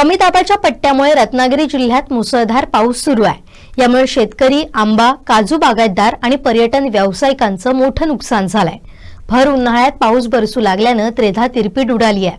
कमी दाबाच्या पट्ट्यामुळे रत्नागिरी जिल्ह्यात मुसळधार पाऊस सुरू आहे. यामुळे शेतकरी आंबा काजू बागायतदार आणि पर्यटन व्यावसायिकांचं मोठं नुकसान झालंय. भर उन्हाळ्यात पाऊस बरसू लागल्यानं त्रेधा तिरपीट उडाली आहे.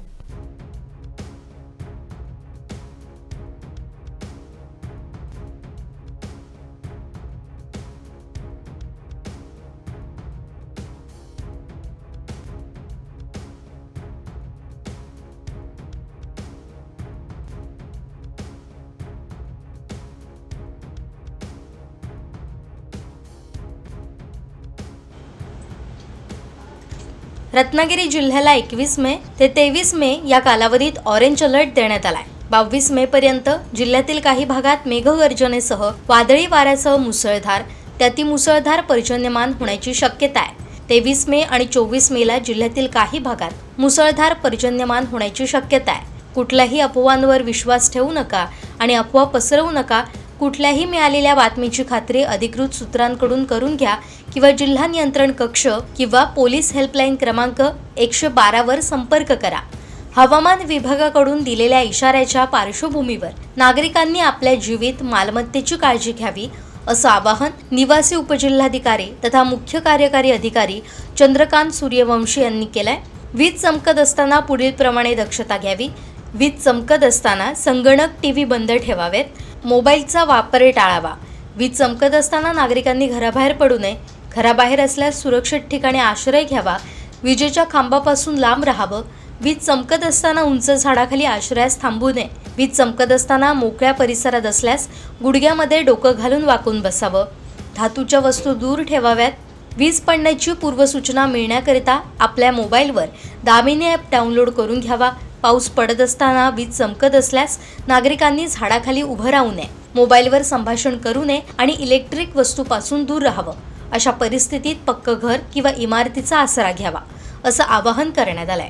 रत्नागिरी जिल्ह्याला एकवीस मे ते तेवीस मे या कालावधीत ऑरेंज अलर्ट देण्यात आलाय. बावीस मे पर्यंत जिल्ह्यातील काही भागात मेघगर्जनेसह वादळी वाऱ्यासह मुसळधार त्याती मुसळधार पर्जन्यमान होण्याची शक्यता आहे. तेवीस मे आणि चोवीस मेला जिल्ह्यातील काही भागात मुसळधार पर्जन्यमान होण्याची शक्यता आहे. कुठल्याही अफवांवर विश्वास ठेवू नका आणि अफवा पसरवू नका कुठल्याही मिळालेल्या बातमीची खात्री अधिकृत सूत्रांकडून करून घ्या किंवा जिल्हा नियंत्रण कक्ष किंवा पोलीस हेल्पलाईन क्रमांक एकशे बारावर संपर्क करा. हवामान विभागाकडून दिलेल्या इशाऱ्याच्या पार्श्वभूमीवर नागरिकांनी आपल्या जीवित मालमत्तेची काळजी घ्यावी असं आवाहन निवासी उपजिल्हाधिकारी तथा मुख्य कार्यकारी अधिकारी चंद्रकांत सूर्यवंशी यांनी केलंय. वीज चमकत असताना पुढील प्रमाणे दक्षता घ्यावी. वीज चमकत असताना संगणक टीव्ही बंद ठेवावेत. मोबाईलचा वापर टाळावा. वीज चमकत असताना नागरिकांनी घराबाहेर पडू नये. घराबाहेर असल्यास सुरक्षित ठिकाणी आश्रय घ्यावा. विजेच्या खांबापासून लांब राहावं. वीज चमकत असताना उंच झाडाखाली आश्रयास थांबू नये. वीज चमकत असताना मोकळ्या परिसरात असल्यास गुडघ्यामध्ये डोकं घालून वाकून बसावं. धातूच्या वस्तू दूर ठेवाव्यात. वीज पडण्याची पूर्वसूचना मिळण्याकरिता आपल्या मोबाईलवर दामिनी ॲप डाउनलोड करून घ्यावा. पाऊस पडत असताना वीज चमकत असल्यास नागरिकांनी झाडाखाली उभं राहू नये मोबाईलवर संभाषण करू नये आणि इलेक्ट्रिक वस्तूपासून दूर राहावं. अशा परिस्थितीत पक्क घर किंवा इमारतीचा आसरा घ्यावा असं आवाहन करण्यात आलंय.